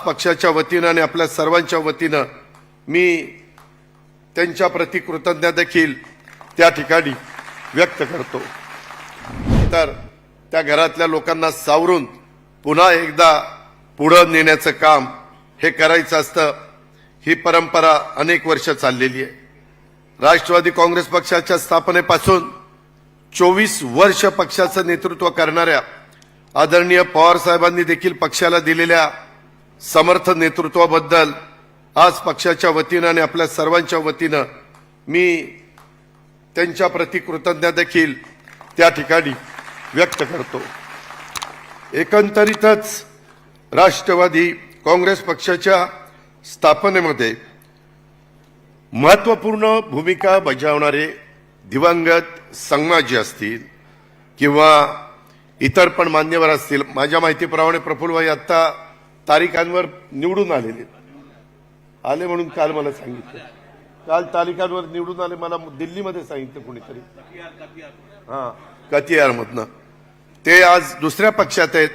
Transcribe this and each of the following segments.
पक्षाच्या वतीनं आणि आपल्या सर्वांच्या वतीनं मी त्यांच्या प्रति कृतज्ञता देखील त्या ठिकाणी व्यक्त करतो. तर त्या घरातल्या लोकांना सावरून पुन्हा एकदा पुढं नेण्याचं काम हे करायचं असतं ही परंपरा अनेक वर्ष चाललेली आहे. राष्ट्रवादी काँग्रेस पक्षाच्या स्थापनेपासून चोवीस वर्ष पक्षाचं नेतृत्व करणाऱ्या आदरणीय पवार साहेबांनी देखील पक्षाला दिलेल्या समर्थ नेतृत्वाबद्दल आज पक्षाच्या वतीनं आणि आपल्या सर्वांच्या वतीनं मी त्यांच्या प्रति कृतज्ञता देखील त्या ठिकाणी व्यक्त करतो. एकंदरीतच राष्ट्रवादी काँग्रेस पक्षाच्या स्थापनेमध्ये महत्त्वपूर्ण भूमिका बजावणारे दिवंगत संगमाजी असतील किंवा इतर पण मान्यवर असतील माझ्या माहितीप्रमाणे प्रफुल्लभाई आत्ता तारीखांवर निवडून आलेले. आले म्हणून काल मला सांगितलं. काल तालिकांवर निवडून आले मला दिल्लीमध्ये सांगितलं कोणीतरी. हा कतियारमधनं ते आज दुसऱ्या पक्षात आहेत.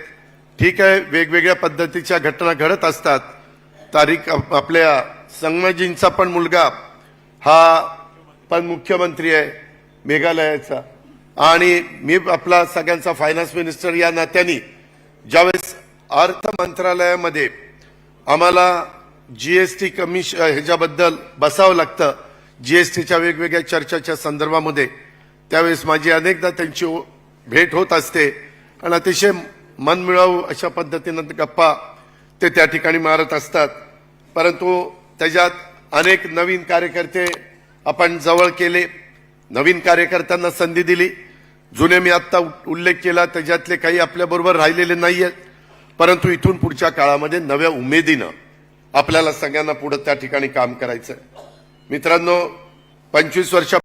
ठीक आहे वेगवेगळ्या पद्धतीच्या घटना घडत असतात. तारीख आपल्या संगमजींचा पण मुलगा हा पण मुख्यमंत्री आहे मेघालयाचा. आणि मी आपला सगळ्यांचा फायनान्स मिनिस्टर या नात्याने ज्यावेळेस अर्थ मंत्रालयामध्ये आम्हाला जीएसटी कमिश ह्याच्याबद्दल बसावं लागतं. जीएसटीच्या वेगवेगळ्या चर्चाच्या संदर्भामध्ये. त्यावेळेस माझी अनेकदा त्यांची भेट होत असते. आणि अतिशय मनमिळावू अशा पद्धतीनं गप्पा ते त्या ठिकाणी मारत असतात. परंतु त्याच्यात अनेक नवीन कार्यकर्ते आपण जवळ केले. नवीन कार्यकर्त्यांना संधी दिली. जुने मी आत्ता उ- उल्लेख केला. त्याच्यातले काही आपल्याबरोबर राहिलेले नाही आहेत परंतु इथून पुढच्या काळामध्ये नव्या उमेदीनं आपल्याला सगळ्यांना पुढे त्या ठिकाणी काम करायचं मित्रांनो पंचवीस वर्षा